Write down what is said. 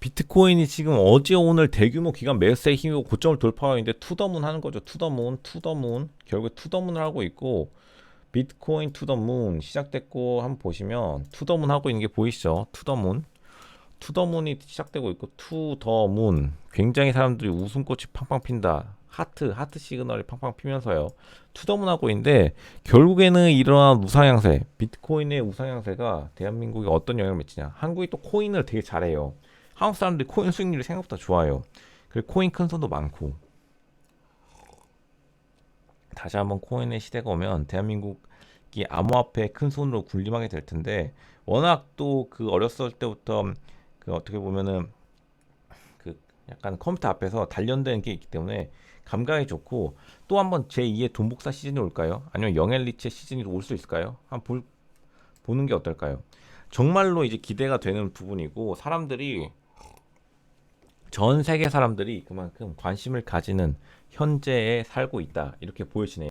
비트코인이 지금 어제 오늘 대규모 기간 매수세 힘이고 고점을 돌파하고 있는데 투더문 하는 거죠. 투더문, 투더문. 결국에 투더문을 하고 있고 비트코인 투더문 시작됐고 한번 보시면 투더문 하고 있는 게 보이시죠? 투더문. 투더문이 시작되고 있고 투더문. 굉장히 사람들이 웃음꽃이 팡팡 핀다. 하트, 하트 시그널이 팡팡 피면서요. 투더문 하고 있는데 결국에는 이러한 우상향세, 비트코인의 우상향세가 대한민국에 어떤 영향을 미치냐? 한국이 또 코인을 되게 잘해요. 한국 사람들이 코인 수익률이 생각보다 좋아요. 그리고 코인 큰 손도 많고. 다시 한번 코인의 시대가 오면 대한민국이 암호화폐 큰 손으로 군림하게 될 텐데 워낙 또 그 어렸을 때부터 그 어떻게 보면은 그 약간 컴퓨터 앞에서 단련된 게 있기 때문에 감각이 좋고 또 한번 제2의 돈복사 시즌이 올까요? 아니면 영엘리체 시즌이 올 수 있을까요? 한번 볼, 보는 게 어떨까요? 정말로 이제 기대가 되는 부분이고 사람들이 전 세계 사람들이 그만큼 관심을 가지는 현재에 살고 있다 이렇게 보여지네요.